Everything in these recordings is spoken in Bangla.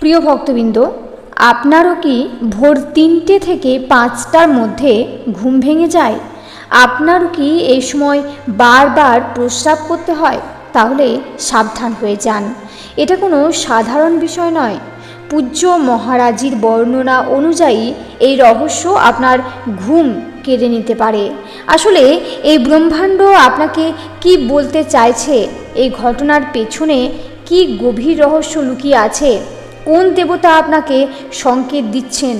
প্রিয় ভক্তবৃন্দ, আপনারও কি ভোর তিনটে থেকে পাঁচটার মধ্যে ঘুম ভেঙে যায়? আপনারও কি এই সময় বারবার প্রস্রাব করতে হয়? তাহলে সাবধান হয়ে যান। এটা কোনো সাধারণ বিষয় নয়। পূজ্য মহারাজির বর্ণনা অনুযায়ী এই রহস্য আপনার ঘুম কেড়ে নিতে পারে। আসলে এই ব্রহ্মাণ্ড আপনাকে কি বলতে চাইছে? এই ঘটনার পেছনে কি গভীর রহস্য লুকিয়ে আছে? কোন দেবতা আপনাকে সংকেত দিচ্ছেন?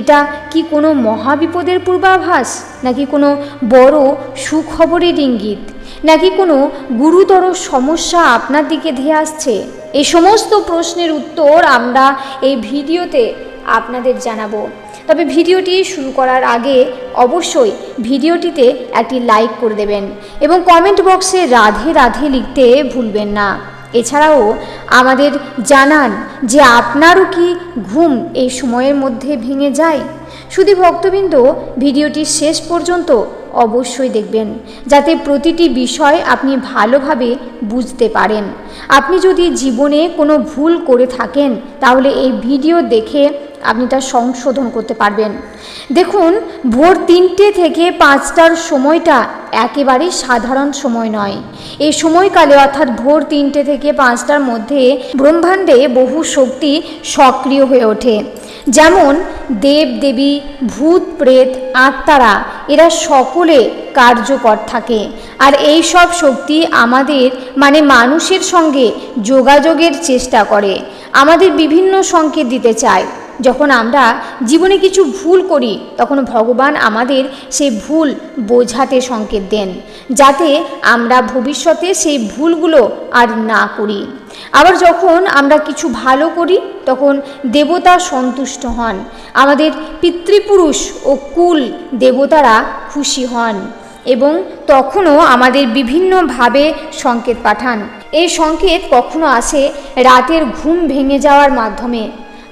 এটা কি কোনো মহাবিপদের পূর্বাভাস? নাকি কোনো বড় সুখবরের ইঙ্গিত? নাকি কোনো গুরুতর সমস্যা আপনার দিকে ধেয়ে আসছে? এই সমস্ত প্রশ্নের উত্তর আমরা এই ভিডিওতে আপনাদের জানাব। তবে ভিডিওটি শুরু করার আগে অবশ্যই ভিডিওটিতে একটি লাইক করে দেবেন এবং কমেন্ট বক্সে রাধে রাধে লিখতে ভুলবেন না। এছাড়াও আমাদের জানান যে আপনারও কি ঘুম এই সময়ের মধ্যে ভেঙে যায়? শুধু ভক্তবৃন্দ ভিডিওটি শেষ পর্যন্ত অবশ্যই দেখবেন, যাতে প্রতিটি বিষয় আপনি ভালোভাবে বুঝতে পারেন। আপনি যদি জীবনে কোনো ভুল করে থাকেন, তাহলে এই ভিডিও দেখে আপনি তা সংশোধন করতে পারবেন। দেখুন, ভোর তিনটে থেকে পাঁচটার সময়টা একেবারেই সাধারণ সময় নয়। এই সময়কালে অর্থাৎ ভোর তিনটে থেকে পাঁচটার মধ্যে ব্রহ্মাণ্ডে বহু শক্তি সক্রিয় হয়ে ওঠে। যেমন দেব দেবী ভূত প্রেত আত্মারা, এরা সকলে কার্যকর থাকে। আর এই সব শক্তি আমাদের মানে মানুষের সঙ্গে যোগাযোগের চেষ্টা করে। আমাদের বিভিন্ন সংকেত দিতে চায়। যখন আমরা জীবনে কিছু ভুল করি, তখন ভগবান আমাদের সেই ভুল বোঝাতে সংকেত দেন। যাতে আমরা ভবিষ্যতে সেই ভুলগুলো আর না করি। আবার যখন আমরা কিছু ভালো করি, তখন দেবতা সন্তুষ্ট হন। আমাদের পিতৃপুরুষ ও কুল দেবতারা খুশি হন এবং তখনও আমাদের বিভিন্নভাবে সংকেত পাঠান। এই সংকেত কখনো আসে রাতের ঘুম ভেঙে যাওয়ার মাধ্যমে,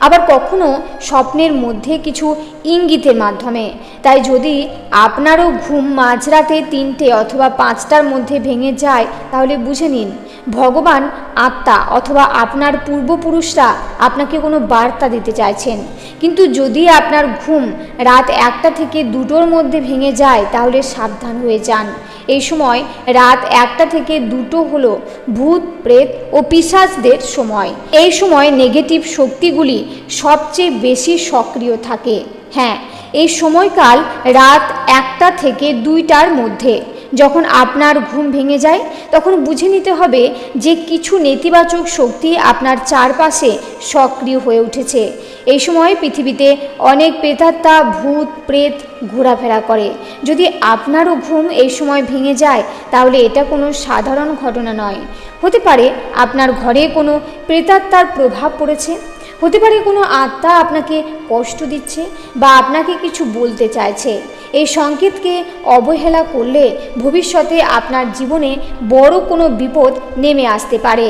আবার কখনো স্বপ্নের মধ্যে কিছু ইঙ্গিতের মাধ্যমে। তাই যদি আপনারও ঘুম মাঝরাতে তিনটে অথবা পাঁচটার মধ্যে ভেঙে যায়, তাহলে বুঝে নিন ভগবান, আত্মা অথবা আপনার পূর্বপুরুষরা আপনাকে কোনো বার্তা দিতে চাইছেন। কিন্তু যদি আপনার ঘুম রাত একটা থেকে দুটোর মধ্যে ভেঙে যায়, তাহলে সাবধান হয়ে যান। এই সময় রাত একটা থেকে দুটো হলো ভূত, প্রেত ও পিসাজদের সময়। এই সময় নেগেটিভ শক্তিগুলি সবচেয়ে বেশি সক্রিয় থাকে। হ্যাঁ এই সময়কাল রাত একটা থেকে দুইটার মধ্যে। যখন আপনার ঘুম ভেঙে যায়, তখন বুঝে নিতে হবে যে কিছু নেতিবাচক শক্তি আপনার চারপাশে সক্রিয় হয়ে উঠেছে। এই সময় পৃথিবীতে অনেক প্রেতাত্মা, ভূত, প্রেত ঘোরাফেরা করে। যদি আপনারও ঘুম এই সময় ভেঙে যায়, তাহলে এটা কোনো সাধারণ ঘটনা নয়। হতে পারে আপনার ঘরে কোনো প্রেতাত্মার প্রভাব পড়েছে। হতে পারে কোনো আত্মা আপনাকে কষ্ট দিচ্ছে বা আপনাকে কিছু বলতে চাইছে। এই সংকেতকে অবহেলা করলে ভবিষ্যতে আপনার জীবনে বড় কোনো বিপদ নেমে আসতে পারে।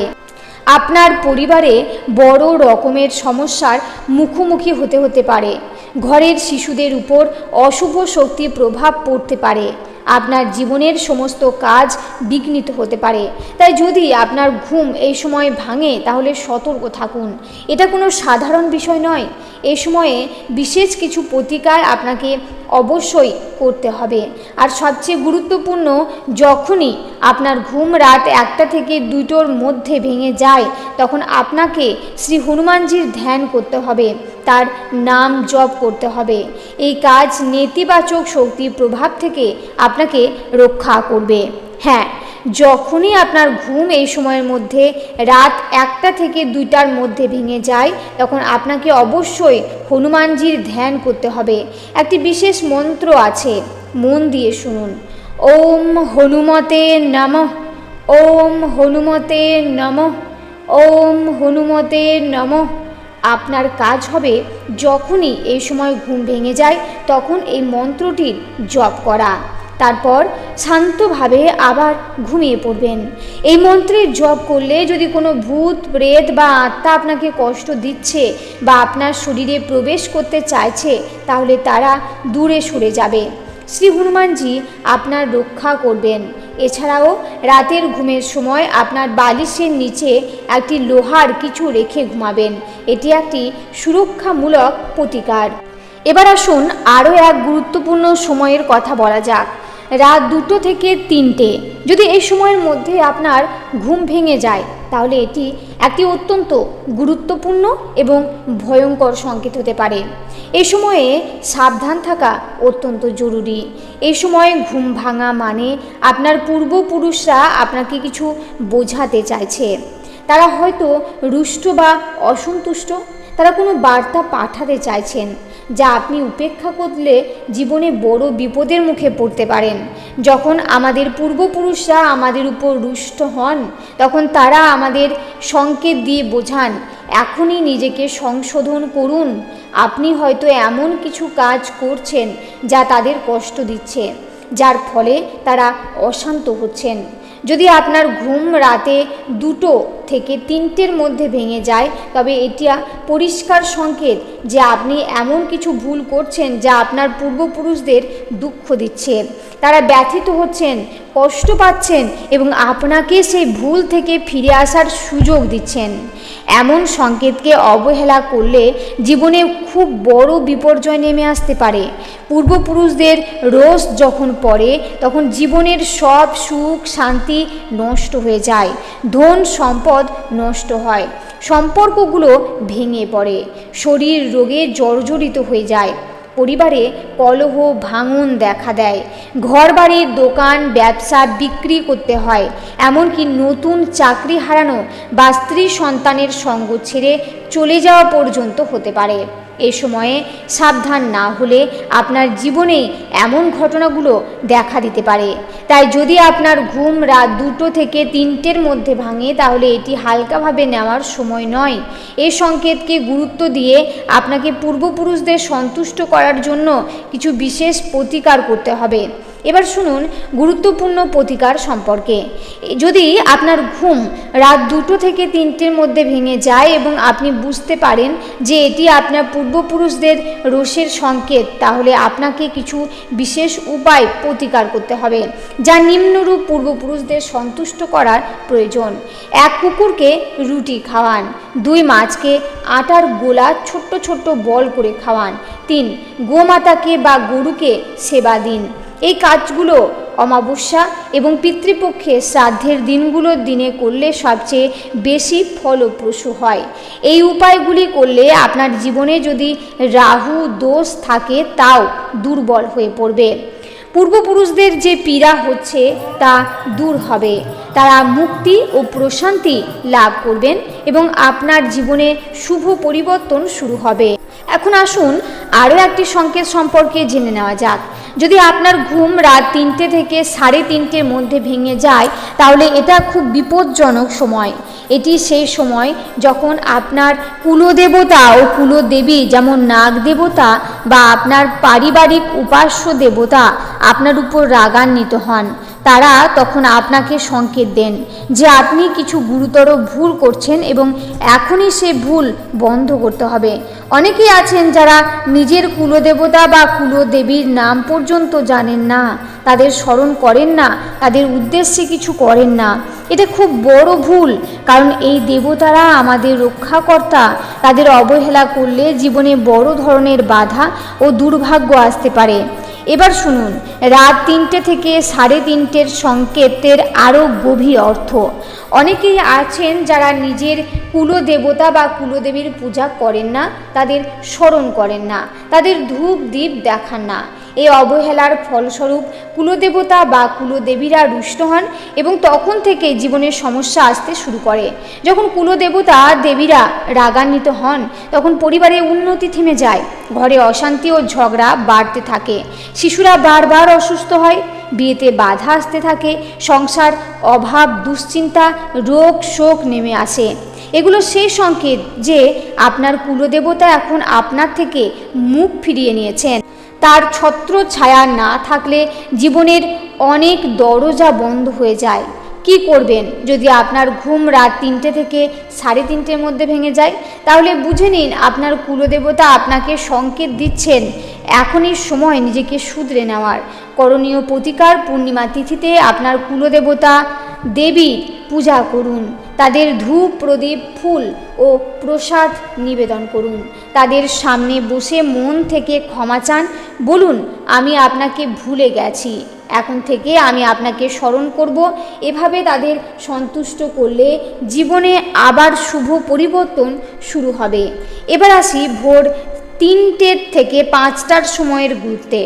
আপনার পরিবারে বড় রকমের সমস্যার মুখোমুখি হতে হতে পারে। ঘরের শিশুদের উপর অশুভ শক্তি প্রভাব পড়তে পারে। আপনার জীবনের সমস্ত কাজ বিঘ্নিত হতে পারে। তাই যদি আপনার ঘুম এই সময় ভাঙে, তাহলে সতর্ক থাকুন। এটা কোনো সাধারণ বিষয় নয়। এই সময়ে বিশেষ কিছু প্রতিকার আপনাকে অবশ্যই করতে হবে। আর সবচেয়ে গুরুত্বপূর্ণ, যখনই আপনার ঘুম রাত একটা থেকে দুটোর মধ্যে ভেঙে যায়, তখন আপনাকে শ্রী হনুমানজির ধ্যান করতে হবে। তার নাম জপ করতে হবে। এই কাজ নেতিবাচক শক্তির প্রভাব থেকে আপনাকে রক্ষা করবে। হ্যাঁ যখনই আপনার ঘুম এই সময়ের মধ্যে রাত একটা থেকে দুইটার মধ্যে ভেঙে যায়, তখন আপনাকে অবশ্যই হনুমানজির ধ্যান করতে হবে। একটি বিশেষ মন্ত্র আছে, মন দিয়ে শুনুন। ওম হনুমতে নমঃ, ওম হনুমতে নমঃ, ওম হনুমতে নমঃ। আপনার কাজ হবে যখনই এই সময় ঘুম ভেঙে যায়, তখন এই মন্ত্রটির জপ করা। তারপর শান্তভাবে আবার ঘুমিয়ে পড়বেন। এই মন্ত্রের জপ করলে যদি কোনো ভূত, প্রেত বা আত্মা আপনাকে কষ্ট দিচ্ছে বা আপনার শরীরে প্রবেশ করতে চাইছে, তাহলে তারা দূরে সরে যাবে। শ্রী হনুমানজি আপনার রক্ষা করবেন। এছাড়াও রাতের ঘুমের সময় আপনার বালিশের নিচে একটি লোহার কিছু রেখে ঘুমাবেন। এটি একটি সুরক্ষামূলক প্রতিকার। এবার আসুন আরও এক গুরুত্বপূর্ণ সময়ের কথা বলা যাক। রাত দুটো থেকে তিনটে। যদি এই সময়ের মধ্যে আপনার ঘুম ভেঙে যায়, তাহলে এটি একটি অত্যন্ত গুরুত্বপূর্ণ এবং ভয়ঙ্কর সংকেত হতে পারে। এই সময়ে সাবধান থাকা অত্যন্ত জরুরি। এই সময় ঘুম ভাঙা মানে আপনার পূর্বপুরুষরা আপনাকে কিছু বোঝাতে চাইছে। তারা হয়তো রুষ্ট বা অসন্তুষ্ট, তারা কোনো বার্তা পাঠাতে চাইছেন। যা আপনি উপেক্ষা করলে জীবনে বড় বিপদের মুখে পড়তে পারেন। যখন আমাদের পূর্বপুরুষরা আমাদের উপর রুষ্ট হন, তখন তারা আমাদের সংকেত দিয়ে বোঝান, এখনই নিজেকে সংশোধন করুন। আপনি হয়তো এমন কিছু কাজ করছেন যা তাদের কষ্ট দিচ্ছে। যার ফলে তারা অশান্ত হচ্ছেন। যদি আপনার ঘুম রাতে দুটো থেকে তিনটের মধ্যে ভেঙে যায়, তবে এটি পরিষ্কার সংকেত যে আপনি এমন কিছু ভুল করছেন যা আপনার পূর্বপুরুষদের দুঃখ দিচ্ছে। তারা ব্যথিত হচ্ছেন, কষ্ট পাচ্ছেন এবং আপনাকে সেই ভুল থেকে ফিরে আসার সুযোগ দিচ্ছেন। এমন সংকেতকে অবহেলা করলে জীবনে খুব বড় বিপর্যয় নেমে আসতে পারে। পূর্বপুরুষদের রোষ যখন পড়ে, তখন জীবনের সব সুখ, শান্তি নষ্ট হয়ে যায়। ধন সম্পদ নষ্ট হয়। সম্পর্কগুলো ভেঙে পড়ে। শরীর রোগে জর্জরিত হয়ে যায়। পরিবারে কলহ, ভাঙন দেখা দেয়। ঘরবাড়ির দোকান, ব্যবসা বিক্রি করতে হয়। এমনকি নতুন চাকরি হারানো বা স্ত্রী সন্তানের সঙ্গ ছেড়ে চলে যাওয়া পর্যন্ত হতে পারে। এ সময়ে সাবধান না হলে আপনার জীবনে এমন ঘটনাগুলো দেখা দিতে পারে। তাই যদি আপনার ঘুম রাত দুটো থেকে তিনটের মধ্যে ভাঙে, তাহলে এটি হালকাভাবে নেওয়ার সময় নয়। এ সংকেতকে গুরুত্ব দিয়ে আপনাকে পূর্বপুরুষদের সন্তুষ্ট করার জন্য কিছু বিশেষ প্রতিকার করতে হবে। এবার শুনুন গুরুত্বপূর্ণ প্রতিকার সম্পর্কে। যদি আপনার ঘুম রাত দুটো থেকে তিনটের মধ্যে ভেঙে যায় এবং আপনি বুঝতে পারেন যে এটি আপনার পূর্বপুরুষদের রোষের সংকেত, তাহলে আপনাকে কিছু বিশেষ উপায় প্রতিকার করতে হবে, যা নিম্নরূপ পূর্বপুরুষদের সন্তুষ্ট করার প্রয়োজন। এক কুকুরকে রুটি খাওয়ান, দুই মাছকে আটার গোলা ছোট্ট ছোট্ট বল করে খাওয়ান, তিন গোমাতাকে বা গরুকে সেবা দিন। এই কাজগুলো অমাবস্যা এবং পিতৃপক্ষে শ্রাদ্ধের দিনগুলোর দিনে করলে সবচেয়ে বেশি ফলপ্রসূ হয়। এই উপায়গুলি করলে আপনার জীবনে যদি রাহু, দোষ থাকে, তাও দুর্বল হয়ে পড়বে। পূর্বপুরুষদের যে পীড়া হচ্ছে, তা দূর হবে। তারা মুক্তি ও প্রশান্তি লাভ করবেন এবং আপনার জীবনে শুভ পরিবর্তন শুরু হবে। এখন আসুন আরও একটি সংকেত সম্পর্কে জেনে নেওয়া যাক। যদি আপনার ঘুম রাত তিনটে থেকে সাড়ে তিনটের মধ্যে ভেঙে যায়, তাহলে এটা খুব বিপজ্জনক সময়। এটি সেই সময় যখন আপনার কুলদেবতা ও কুলদেবী যেমন নাগ দেবতা বা আপনার পারিবারিক উপাস্য দেবতা আপনার উপর রাগান্বিত হন। তারা তখন আপনাকে সংকেত দেন যে আপনি কিছু গুরুতর ভুল করছেন এবং এখনই সে ভুল বন্ধ করতে হবে। অনেকেই আছেন যারা নিজের কুলদেবতা বা কুলদেবীর নাম পর্যন্ত জানেন না, তাদের স্মরণ করেন না, তাদের উদ্দেশ্যে কিছু করেন না। এটা খুব বড় ভুল, কারণ এই দেবতারা আমাদের রক্ষাকর্তা। তাদের অবহেলা করলে জীবনে বড় ধরনের বাধা ও দুর্ভাগ্য আসতে পারে। এবার শুনুন, রাত তিনটে থেকে সাড়ে তিনটের সংকেতের আরও গভীর অর্থ। অনেকেই আছেন যারা নিজের কুলদেবতা বা কুলদেবীর পূজা করেন না, তাদের স্মরণ করেন না, তাদের ধূপ দ্বীপ দেখান না। এই অবহেলার ফলস্বরূপ কুলদেবতা বা কুলদেবীরা রুষ্ট হন এবং তখন থেকে জীবনের সমস্যা আসতে শুরু করে। যখন কুলদেবতা দেবীরা রাগান্বিত হন, তখন পরিবারে উন্নতি থেমে যায়। ঘরে অশান্তি ও ঝগড়া বাড়তে থাকে। শিশুরা বারবার অসুস্থ হয়, বিয়েতে বাধা আসতে থাকে, সংসার অভাব, দুশ্চিন্তা, রোগ, শোক নেমে আসে। এগুলো সেই সংকেত যে আপনার কুলদেবতা এখন আপনার থেকে মুখ ফিরিয়ে নিয়েছেন। তার ছত্র ছায়া না থাকলে জীবনের অনেক দরজা বন্ধ হয়ে যায়। কি করবেন? যদি আপনার ঘুম রাত তিনটে থেকে সাড়ে তিনটের মধ্যে ভেঙে যায়, তাহলে বুঝে নিন আপনার কুলদেবতা আপনাকে সংকেত দিচ্ছেন। এখনই সময় নিজেকে শুধরে নেওয়ার। করণীয় প্রতিকার পূর্ণিমা তিথিতে আপনার কুলদেবতা দেবীর পূজা করুন। তাদের ধূপ, প্রদীপ, ফুল ও প্রসাদ নিবেদন করুন। তাদের সামনে বসে মন থেকে ক্ষমা চান। বলুন, আমি আপনাকে ভুলে গেছি। এখন থেকে আমি আপনাকে স্মরণ করব। এভাবে তাদের সন্তুষ্ট করলে জীবনে আবার শুভ পরিবর্তন শুরু হবে। এবার আসি ভোর তিনটের থেকে পাঁচটার সময়ের গুরুত্বে।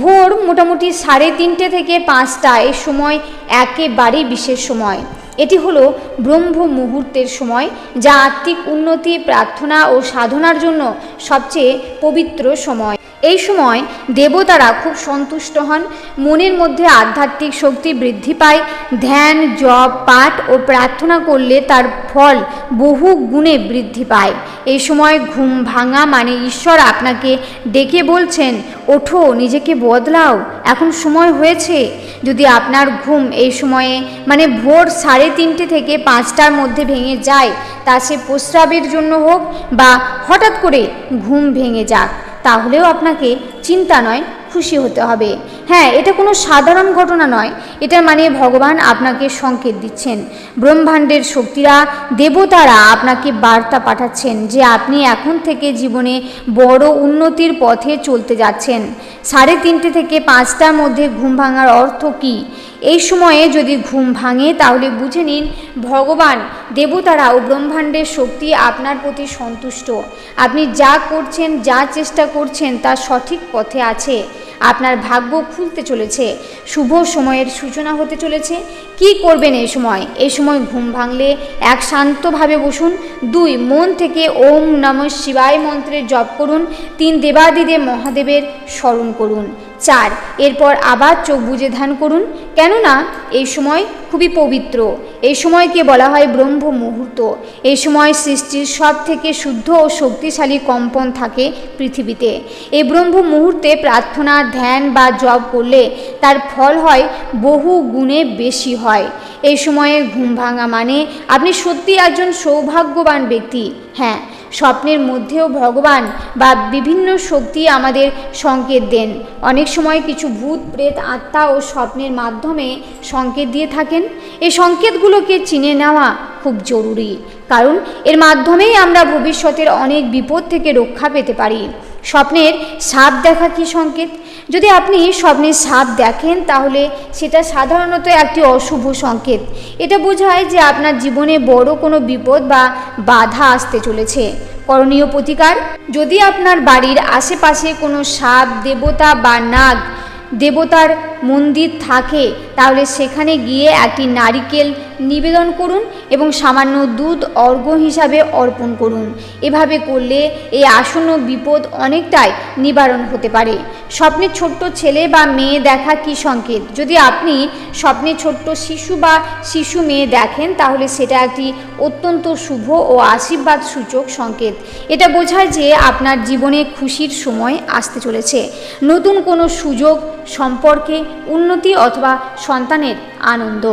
ভোর মোটামুটি সাড়ে তিনটে থেকে পাঁচটা এই সময় একেবারেই বিশেষ সময়। এটি হলো ব্রহ্ম মুহূর্তের সময় যা আত্মিক উন্নতি, প্রার্থনা ও সাধনার জন্য সবচেয়ে পবিত্র সময়। এই সময় দেবতারা খুব সন্তুষ্ট হন, মনের মধ্যে আধ্যাত্মিক শক্তি বৃদ্ধি পায়, ধ্যান, জপ, পাঠ ও প্রার্থনা করলে তার ফল বহু গুণে বৃদ্ধি পায়। এই সময় ঘুম ভাঙা মানে ঈশ্বর আপনাকে ডেকে বলছেন ওঠো, নিজেকে বদলাও। এখন সময় হয়েছে। যদি আপনার ঘুম এই সময়ে মানে ভোর সাড়ে তিনটে থেকে পাঁচটার মধ্যে ভেঙে যায়, তা সে প্রস্রাবের জন্য হোক বা হঠাৎ করে ঘুম ভেঙে যাক, তাহলেও আপনাকে চিন্তা নয় খুশি হতে হবে। হ্যাঁ এটা কোনো সাধারণ ঘটনা নয়। এটা মানে ভগবান আপনাকে সংকেত দিচ্ছেন। ব্রহ্মাণ্ডের শক্তিরা, দেবতারা আপনাকে বার্তা পাঠাচ্ছেন যে আপনি এখন থেকে জীবনে বড় উন্নতির পথে চলতে যাচ্ছেন। সাড়ে তিনটে থেকে পাঁচটার মধ্যে ঘুম ভাঙার অর্থ কী? এই সময়ে যদি ঘুম ভাঙে, তাহলে বুঝে নিন, ভগবান, দেবতারা ও ব্রহ্মাণ্ডের শক্তি আপনার প্রতি সন্তুষ্ট। আপনি যা করছেন, যা চেষ্টা করছেন, তা সঠিক পথে আছে। আপনার ভাগ্য খুলতে চলেছে। শুভ সময়ের সূচনা হতে চলেছে। কি করবেন এই সময়? এই সময় ঘুম ভাঙলে এক শান্তভাবে বসুন। দুই, মন থেকে ওম নম শিবায় মন্ত্রের জপ করুন। তিন, দেবাদিদেব মহাদেবের স্মরণ করুন। চার। এরপর আবার চোখ বুজে ধ্যান করুন। কেননা এই সময় খুবই পবিত্র। এই সময়কে বলা হয় ব্রহ্ম মুহূর্ত। এই সময় সৃষ্টির সব থেকে শুদ্ধ ও শক্তিশালী কম্পন থাকে পৃথিবীতে। এই ব্রহ্ম মুহূর্তে প্রার্থনা, ধ্যান বা জপ করলে তার ফল হয় বহু গুণে বেশি হয়। এই সময়ে ঘুম ভাঙা মানে আপনি সত্যি একজন সৌভাগ্যবান ব্যক্তি। হ্যাঁ স্বপ্নের মধ্যেও ভগবান বা বিভিন্ন শক্তি আমাদের সংকেত দেন। অনেক সময় কিছু ভূত, প্রেত, আত্মা ও স্বপ্নের মাধ্যমে সংকেত দিয়ে থাকেন। এই সংকেতগুলোকে চিনে নেওয়া খুব জরুরি, কারণ এর মাধ্যমেই আমরা ভবিষ্যতের অনেক বিপদ থেকে রক্ষা পেতে পারি। স্বপ্নের সাপ দেখা কি সংকেত? যদি আপনি স্বপ্নের সাপ দেখেন, তাহলে সেটা সাধারণত একটি অশুভ সংকেত। এটা বোঝায় যে আপনার জীবনে বড় কোনো বিপদ বা বাধা আসতে চলেছে। করণীয় প্রতিকার, যদি আপনার বাড়ির আশেপাশে কোনো সাপ, দেবতা বা নাগ, দেবতার মন্দির থাকে, তাহলে সেখানে গিয়ে একটি নারিকেল নিবেদন করুন এবং সামান্য দুধ অর্ঘ্য হিসাবে অর্পণ করুন। এভাবে করলে এই আসন্ন বিপদ অনেকটাই নিবারণ হতে পারে। স্বপ্নে ছোট্ট ছেলে বা মেয়ে দেখা কি সংকেত? যদি আপনি স্বপ্নে ছোট্ট শিশু বা শিশু মেয়ে দেখেন, তাহলে সেটা একটি অত্যন্ত শুভ ও আশীর্বাদ সূচক সংকেত। এটা বোঝায় যে আপনার জীবনে খুশির সময় আসতে চলেছে। নতুন কোনো সুযোগ সম্পর্কে উন্নতি অথবা সন্তানের আনন্দ।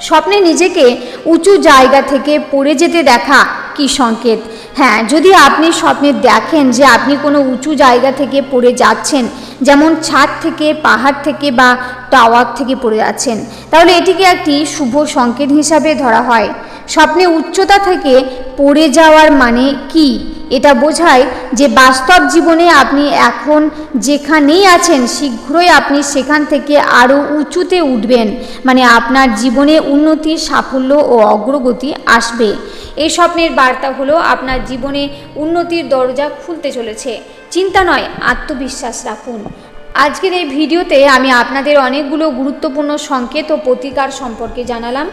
স্বপ্নে নিজেকে উঁচু জায়গা থেকে পড়ে যেতে দেখা কি সংকেত? হ্যাঁ যদি আপনি স্বপ্নে দেখেন যে আপনি কোনো উঁচু জায়গা থেকে পড়ে যাচ্ছেন, যেমন ছাদ থেকে, পাহাড় থেকে বা টাওয়ার থেকে পড়ে যাচ্ছেন, তাহলে এটিকে একটি শুভ সংকেত হিসাবে ধরা হয়। স্বপ্নে উচ্চতা থেকে পড়ে যাওয়ার মানে কি? এটা বোঝায় যে বাস্তব জীবনে আপনি এখন যেখানেই আছেন, শীঘ্রই আপনি সেখান থেকে আরও উঁচুতে উঠবেন। মানে আপনার জীবনে উন্নতি সাফল্য ও অগ্রগতি আসবে। এই স্বপ্নের বার্তা হলো আপনার জীবনে উন্নতির দরজা খুলতে চলেছে। চিন্তা নয়, আত্মবিশ্বাস রাখুন। আজকের এই ভিডিওতে আমি আপনাদের অনেকগুলো গুরুত্বপূর্ণ সংকেত ও প্রতিকার সম্পর্কে জানালাম।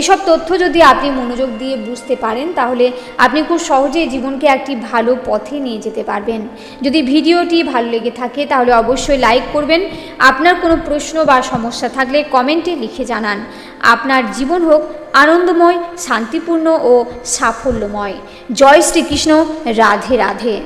এসব তথ্য যদি আপনি মনোযোগ দিয়ে বুঝতে পারেন, তাহলে আপনি খুব সহজেই জীবনকে একটি ভালো পথে নিয়ে যেতে পারবেন। যদি ভিডিওটি ভালো লেগে থাকে, তাহলে অবশ্যই লাইক করবেন। আপনার কোনো প্রশ্ন বা সমস্যা থাকলে কমেন্টে লিখে জানান। আপনার জীবন হোক আনন্দময়, শান্তিপূর্ণ ও সাফল্যময়। জয় শ্রীকৃষ্ণ, রাধে রাধে।